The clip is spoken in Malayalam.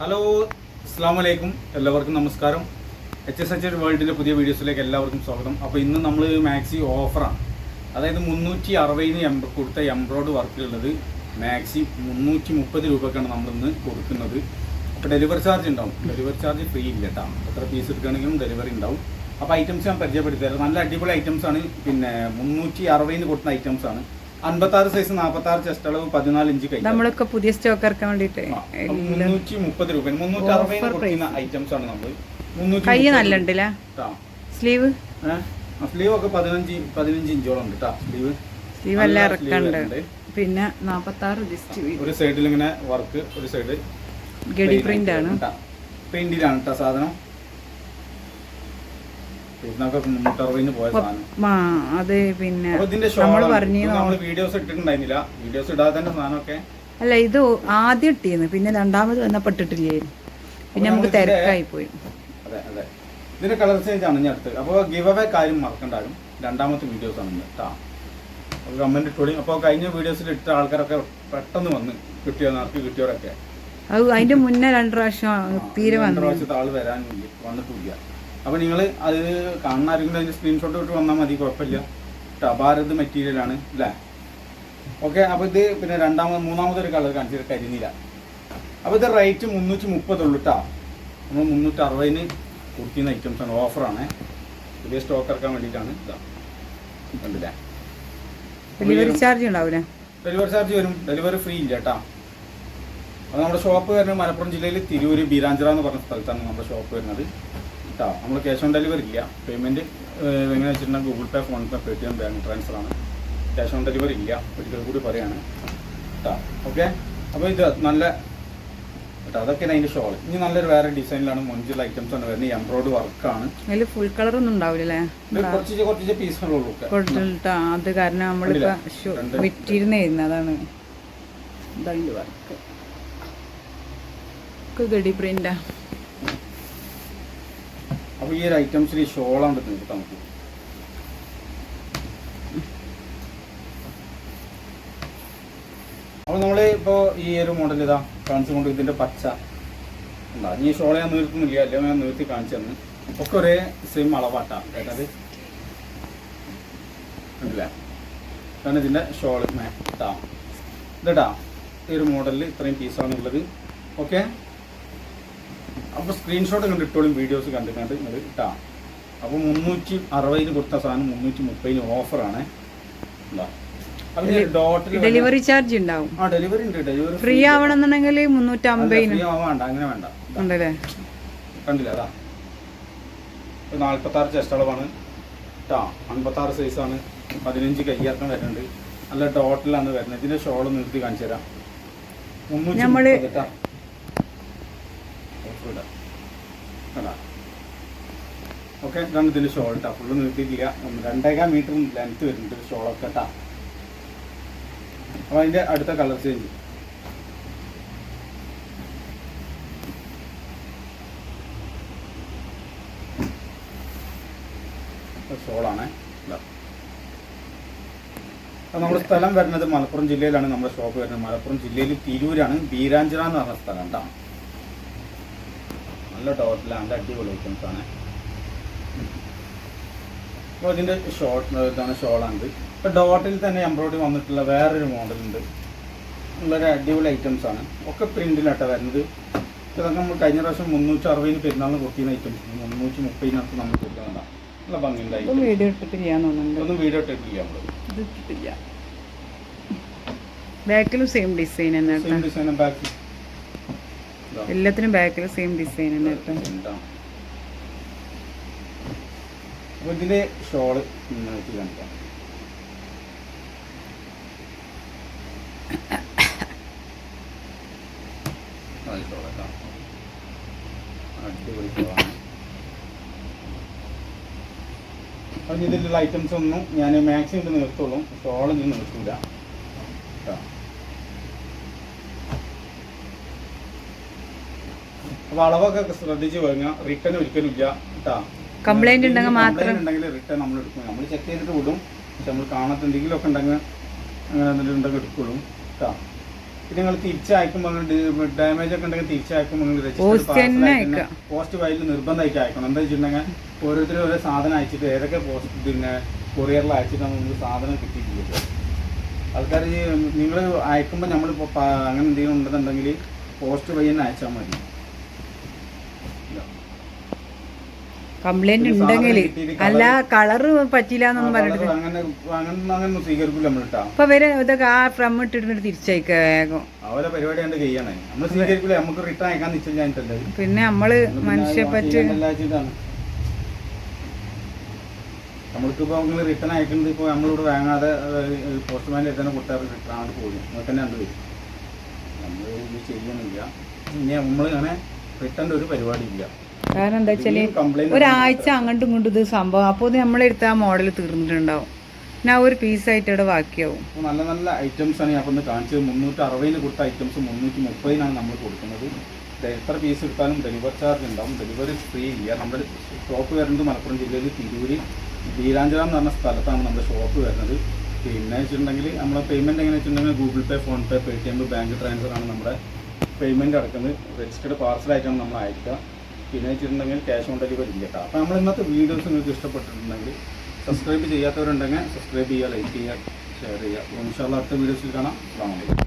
ഹലോ അസ്സാം വലൈക്കും എല്ലാവർക്കും നമസ്കാരം. എച്ച് എസ് എച്ച് വേൾഡിന്റെ പുതിയ വീഡിയോസിലേക്ക് എല്ലാവർക്കും സ്വാഗതം. അപ്പോൾ ഇന്ന് നമ്മൾ മാക്സി ഓഫറാണ് അതായത് മുന്നൂറ്റി അറുപതിന് എംബ കൊടുത്ത എംബ്രോയ്ഡ് വർക്കിലുള്ളത് മാക്സി മുന്നൂറ്റി മുപ്പത് രൂപക്കാണ് നമ്മളിന്ന് കൊടുക്കുന്നത്. അപ്പോൾ ഡെലിവറി ചാർജ് ഉണ്ടാവും. ഡെലിവറി ചാർജ് ഫ്രീ ഇല്ല കേട്ടോ എത്ര പീസ് എടുക്കുകയാണെങ്കിലും ഡെലിവറി ഉണ്ടാവും. അപ്പോൾ ഐറ്റംസ് ഞാൻ പരിചയപ്പെടുത്തി നല്ല അടിപൊളി ഐറ്റംസ് ആണ്. പിന്നെ മുന്നൂറ്റി അറുപതിന് കൊടുക്കുന്ന ഐറ്റംസ് ആണ്. അൻപത്താറ് സൈസ് നാൽപ്പത്താറ് ചെസ്റ്റ് അളവ് പതിനാല് ഇഞ്ച് കൈ. നമ്മളൊക്കെ പുതിയ സ്റ്റോക്ക് ഇറക്കാൻ വേണ്ടിട്ട് മുന്നൂറ്റി മുപ്പത് രൂപ. മുന്നൂറ്റി കൊടുക്കുന്ന ഐറ്റംസ് ആണ് നമ്മൾ കൈ നല്ല ഉണ്ടല്ലേ. സ്ലീവ്? സ്ലീവ് ഒക്കെ പതിനഞ്ച് പതിനഞ്ച് ഇഞ്ചോളം ഉണ്ട് കേട്ടോ സ്ലീവ്. സ്ലീവ് എല്ലാം ഇറക്കുന്നുണ്ട്. പിന്നെ നാപ്പത്താറ് ഒരു സൈഡിൽ ഇങ്ങനെ വർക്ക് ഒരു സൈഡ് ഗഡി പ്രിന്റ് ആണ്. പെയിന്റിലാണ് കേട്ടോ സാധനം ഇതിനൊക്കെ മുന്നൂറ്റി അറുപതിന് പോയ സാധനം ആ അത് പിന്നെ നമ്മൾ പറഞ്ഞു വീഡിയോസ് ഇട്ടിട്ടുണ്ടായിരുന്നില്ല. വീഡിയോസ് ഇടാതെ തന്നെ സാധനമൊക്കെ. അല്ല ഇത് ആദ്യം ഇട്ടിരുന്നു. പിന്നെ രണ്ടാമത് വന്നപ്പെട്ടിട്ടില്ലേ ഇട്ടിട്ടില്ലായിരുന്നു പിന്നെ നമുക്ക് തിരക്കായി പോയി അതെ അതെ. ഇതിന്റെ കളർ ചേഞ്ച് ആണ് ഞാൻ അടുത്ത് അപ്പോൾ ഗിവ് അവേ കാര്യം മറക്കണ്ടാകും രണ്ടാമത്തെ വീഡിയോസ് ആണ് കേട്ടോ കമന്റ് ഇട്ടോളി. അപ്പോൾ കഴിഞ്ഞ വീഡിയോസിൽ ഇട്ട ആൾക്കാരൊക്കെ പെട്ടെന്ന് വന്ന് കിട്ടിയോ നാർക്ക് കിട്ടിയവരൊക്കെ അത് അതിന്റെ മുന്നേ രണ്ടു പ്രാവശ്യം തീരെ വന്നു പ്രാവശ്യത്തെ ആൾ വരാൻ വന്നിട്ടില്ല. അപ്പോൾ നിങ്ങൾ അത് കാണുന്ന ആരെങ്കിലും അതിന്റെ സ്ക്രീൻഷോട്ട് ഇട്ട് വന്നാൽ മതി കുഴപ്പമില്ല. ടബാരത് മെറ്റീരിയലാണ് മെറ്റീരിയൽ ആണ് അല്ലേ ഓക്കെ അപ്പോൾ ഇത് പിന്നെ രണ്ടാമത് മൂന്നാമതൊരു കളർ കാണിച്ചത് കരിനീല. അപ്പോൾ ഇത് റേറ്റ് മുന്നൂറ്റി മുപ്പതുള്ളൂ കേട്ടോ നമ്മൾ മുന്നൂറ്റി അറുപതിന് കൊടുക്കുന്ന ഐറ്റംസ് ആണ് ഓഫറാണ് പുതിയ സ്റ്റോക്ക് ഇറക്കാൻ വേണ്ടിയിട്ടാണ് ഇതാ കണ്ടില്ലേ? ഡെലിവറി ചാർജ് ഡെലിവറി ചാർജ് വരും ഡെലിവറി ഫ്രീ ഇല്ല കേട്ടോ അത് നമ്മുടെ ഷോപ്പ് വരുന്നത് മലപ്പുറം ജില്ലയിൽ തിരൂര് ബീരാഞ്ചിറ എന്ന് പറഞ്ഞ സ്ഥലത്താണ് നമ്മുടെ ഷോപ്പ് വരുന്നത്. കേട്ടോ നമ്മൾ ക്യാഷ് ഓൺ ഡെലിവറി ഇല്ല. പേയ്മെന്റ് എങ്ങനെ വെച്ചിട്ടുണ്ടെങ്കിൽ Google Pay PhonePe Paytm bank ട്രാൻസ്ഫറാണ് cash on delivery ഇല്ല. ഒരിക്കൽ കൂടി പറയാണ്. കേട്ടോ ഓക്കെ അപ്പോൾ ഇത് നല്ല കേട്ടോ അതൊക്കെയാണ് അതിന്റെ ഷോൾ ഇനി നല്ലൊരു വേറെ ഡിസൈനിലാണ് മൊഞ്ചുള്ള ഐറ്റംസ് ആണ് വരുന്നത്. എംബ്രോയ്ഡ് വർക്കാണ് അതിൽ ഫുൾ കളർ ഒന്നും ഉണ്ടാവില്ലേ കുറച്ച് കുറച്ച് പീസുകളുള്ളൂ കൊടുത്തിട്ടാ. അത് കാരണം നമ്മളിപ്പോ വിറ്റിരുന്നായിരുന്നു അതാണ് വർക്ക് ഗഡി പ്രിന്റാ അപ്പോൾ ഈ ഒരു ഐറ്റംസിൽ ഷോളാണ് നിങ്ങൾക്ക് നമുക്ക്. അപ്പോൾ നമ്മൾ ഇപ്പോൾ ഈ ഒരു മോഡൽ ഇതാ കാണിച്ചു കൊണ്ട് ഇതിന്റെ പച്ച. എന്താ ഈ ഷോൾ ഞാൻ നിർത്തുന്നില്ല അല്ലെങ്കിൽ ഞാൻ നിർത്തി കാണിച്ചു തന്നു. ഒക്കെ ഒരേ സെയിം അളവാട്ടാണ് കേട്ടത് കണ്ടില്ലേ? കാരണം ഇതിന്റെ ഷോൾ ഇതാ. ഈ ഒരു മോഡലിൽ ഇത്രയും പീസാണുള്ളത് ഓക്കെ അപ്പോൾ സ്ക്രീൻഷോട്ട് കണ്ട് ഇട്ടോളും വീഡിയോസ് കണ്ട് കണ്ട് നിങ്ങൾ ഇട്ടാ. അപ്പോൾ മുന്നൂറ്റി അറുപതിന് കൊടുത്ത സാധനം മുന്നൂറ്റി മുപ്പതിന് ഓഫറാണ് എന്താ ഡെലിവറി ചാർജ് ഉണ്ടാവും. ആ ഡെലിവറി ഉണ്ട് ഡെലിവറി ഫ്രീ ആവണമെന്നുണ്ടെങ്കിൽ മുന്നൂറ്റമ്പതിന്. വേണ്ട അങ്ങനെ വേണ്ട. ഉണ്ടല്ലേ? കണ്ടില്ല അതാ നാൽപ്പത്താറ് ചെസ്റ്റ് അളവാണ്. കേട്ടോ അൻപത്താറ് സൈസാണ് പതിനഞ്ച് കയ്യാക്കം വരുന്നുണ്ട്. നല്ല ടോട്ടലാണ് വരുന്നത്. ഇതിന്റെ ഷോൾ നിർത്തി കാണിച്ചു തരാം മുന്നൂറ്റി ഇടാം. കണ്ടാ? ഓക്കെ ഇതാണ് ഇതിന്റെ ഷോൾ കേട്ടോ ഫുള്ള് നിർത്തിയിട്ടില്ല ഒന്ന് രണ്ടേകാൽ മീറ്റർ ലെങ്ത് വരുന്നുണ്ട് ഷോളൊക്കെ കേട്ടാ അപ്പോൾ അതിന്റെ അടുത്ത കളർ ചേഞ്ച് ഷോളാണ്. അപ്പോൾ നമ്മുടെ സ്ഥലം വരുന്നത് മലപ്പുറം ജില്ലയിലാണ് നമ്മുടെ ഷോപ്പ് വരുന്നത്. മലപ്പുറം ജില്ലയിൽ തിരൂരാണ്. ബീരാഞ്ചിറ എന്ന് പറഞ്ഞ സ്ഥലം കേട്ടോ നല്ല ടോട്ടൽ നല്ല അടിപൊളി ഐറ്റംസ് ആണ്. അപ്പോൾ ഇതിന്റെ ഷോർട്ട് ഇതാണ് ഷോളാണിത് ഇപ്പോൾ ഡോട്ടിൽ തന്നെ എംബ്രോയിഡറി വന്നിട്ടുള്ള വേറൊരു മോഡലുണ്ട് നല്ലൊരു അടിപൊളി ഐറ്റംസ് ആണ്. ഒക്കെ പ്രിന്റിലാട്ടോ വരുന്നത്. ഇതൊക്കെ നമ്മൾ കഴിഞ്ഞ പ്രാവശ്യം മുന്നൂറ്റി അറുപതിന് പെരുന്നാളിന് കൊടുക്കുന്ന ഐറ്റംസ് മുന്നൂറ്റി മുപ്പതിനകത്ത് നമ്മൾ കൊടുക്കുന്നുണ്ട് നല്ല ഭംഗിയുണ്ടായി ഇപ്പം വീഡിയോ ഇട്ടിട്ടില്ല ഇതൊന്നും വീഡിയോ ഇട്ടിട്ടില്ല നമ്മൾ ഇത് ബാക്കിലും സെയിം ഡിസൈൻ തന്നെ സെയിം ഡിസൈൻ ബാക്കി. എല്ലാത്തിനും ബാക്കിൽ സെയിം ഡിസൈൻ തന്നെ കേട്ടോ. ഇതിലുള്ള ഐറ്റംസ് ഒന്നും ഞാൻ മാക്സിമം ഇത് നിർത്തുള്ളൂ. ഷോൾ ഇത് നിർത്തൂല. കേട്ടോ. അപ്പോൾ അളവൊക്കെ ശ്രദ്ധിച്ച് വാങ്ങുക. റിട്ടേൺ ഒരിക്കലും ഇല്ല കേട്ടാ. കംപ്ലൈന്റ് ഉണ്ടെങ്കിൽ മാത്രം- ഉണ്ടെങ്കിൽ റിട്ടേൺ നമ്മൾ എടുക്കും. നമ്മൾ ചെക്ക് ചെയ്തിട്ട് വിടും. പക്ഷെ നമ്മൾ കാണാത്ത എന്തെങ്കിലുമൊക്കെ ഉണ്ടെങ്കിൽ അങ്ങനെ എന്തെങ്കിലും ഉണ്ടെങ്കിൽ എടുക്കുള്ളൂ കേട്ടോ. പിന്നെ നിങ്ങൾ തിരിച്ചയക്കുമ്പോൾ ഡാമേജ് ഒക്കെ ഉണ്ടെങ്കിൽ തിരിച്ചയക്കുമ്പോൾ. പോസ്റ്റ് വഴി നിർബന്ധമായിട്ട് അയക്കണം. എന്താ വെച്ചിട്ടുണ്ടെങ്കിൽ ഓരോരുത്തരും ഓരോ സാധനം അയച്ചിട്ട് ഏതൊക്കെ പോസ്റ്റ് പിന്നെ കൊറിയറിൽ അയച്ചിട്ട് നമുക്ക് സാധനം കിട്ടിയിട്ടില്ല ആൾക്കാർ നിങ്ങൾ അയക്കുമ്പോൾ നമ്മളിപ്പോൾ അങ്ങനെ എന്തെങ്കിലും ഉണ്ടെന്നുണ്ടെങ്കിൽ പോസ്റ്റ് വഴി തന്നെ അയച്ചാൽ മതി. കംപ്ലൈന്റ് പിന്നെ ഉണ്ടെങ്കിൽ അല്ല കളറ് പറ്റില്ല എന്നൊന്നും പറഞ്ഞിട്ട് അപ്പൊ ഇവർ ഇതൊക്കെ ആ ഫ്രം ഇട്ടിട്ട് തിരിച്ചയക്ക വേഗം. പിന്നെ നമ്മൾ മനുഷ്യപ്പറ്റ് നമ്മൾക്കിപ്പോൾ നിങ്ങൾ റിട്ടേൺ അയക്കുന്നത് ഇപ്പോൾ നമ്മളിവിടെ വാങ്ങാതെ പോസ്റ്റ്മാന്റെ തന്നെ കൊടുത്താൽ റിട്ടേൺ ആണ് പോകും നിങ്ങൾക്ക് തന്നെ ഉണ്ട് നമ്മൾ ചെയ്യുന്നില്ല ഇനി നമ്മൾ അങ്ങനെ ഒരു കാരണം എന്താ വെച്ചാൽ ഒരാഴ്ച അങ്ങോട്ടും ഇങ്ങോട്ടും ഇത് സംഭവം. അപ്പോൾ നമ്മളെടുത്ത ആ മോഡൽ തീർന്നിട്ടുണ്ടാവും. പിന്നെ ആ പീസ് ആയിട്ട് ഇവിടെ ബാക്കിയാവും. നല്ല നല്ല ഐറ്റംസ് ആണ് ഞാൻ കാണിച്ചത്. മുന്നൂറ്റി അറുപതിന് കൊടുത്ത ഐറ്റംസ് മുന്നൂറ്റി മുപ്പതിനാണ് നമ്മൾ കൊടുക്കുന്നത് എത്ര പീസ് എടുത്താലും ഡെലിവറി ചാർജ് ഉണ്ടാവും. ഡെലിവറി ഫ്രീ ഇല്ല. നമ്മുടെ ഷോപ്പ് വരുന്നത് മലപ്പുറം ജില്ലയിൽ തിരൂര് ബീരാഞ്ചിറ എന്ന് പറഞ്ഞ സ്ഥലത്താണ് നമ്മുടെ ഷോപ്പ് വരുന്നത്. പിന്നെ വെച്ചിട്ടുണ്ടെങ്കിൽ നമ്മുടെ പേയ്മെന്റ് എങ്ങനെ വെച്ചിട്ടുണ്ടെങ്കിൽ Google Pay PhonePe Paytm bank transfer ആണ് നമ്മുടെ പേയ്മെന്റ് അടക്കുന്നത് രജിസ്റ്റർഡ് പാർസലായിട്ടാണ് നമ്മൾ അയക്കുക. പിന്നെ വെച്ചിട്ടുണ്ടെങ്കിൽ ക്യാഷ് ഓൺ ഡെലിവറി ഇല്ല കേട്ടോ. അപ്പോൾ നമ്മൾ ഇന്നത്തെ വീഡിയോസ് നിങ്ങൾക്ക് ഇഷ്ടപ്പെട്ടിട്ടുണ്ടെങ്കിൽ സബ്സ്ക്രൈബ് ചെയ്യാത്തവരുണ്ടെങ്കിൽ സബ്സ്ക്രൈബ് ചെയ്യുക ലൈക്ക് ചെയ്യുക ഷെയർ ചെയ്യുക. അപ്പോൾ ഇൻഷാല്ല അടുത്ത വീഡിയോസിൽ കാണാം. അസ്സാം വലൈക്കും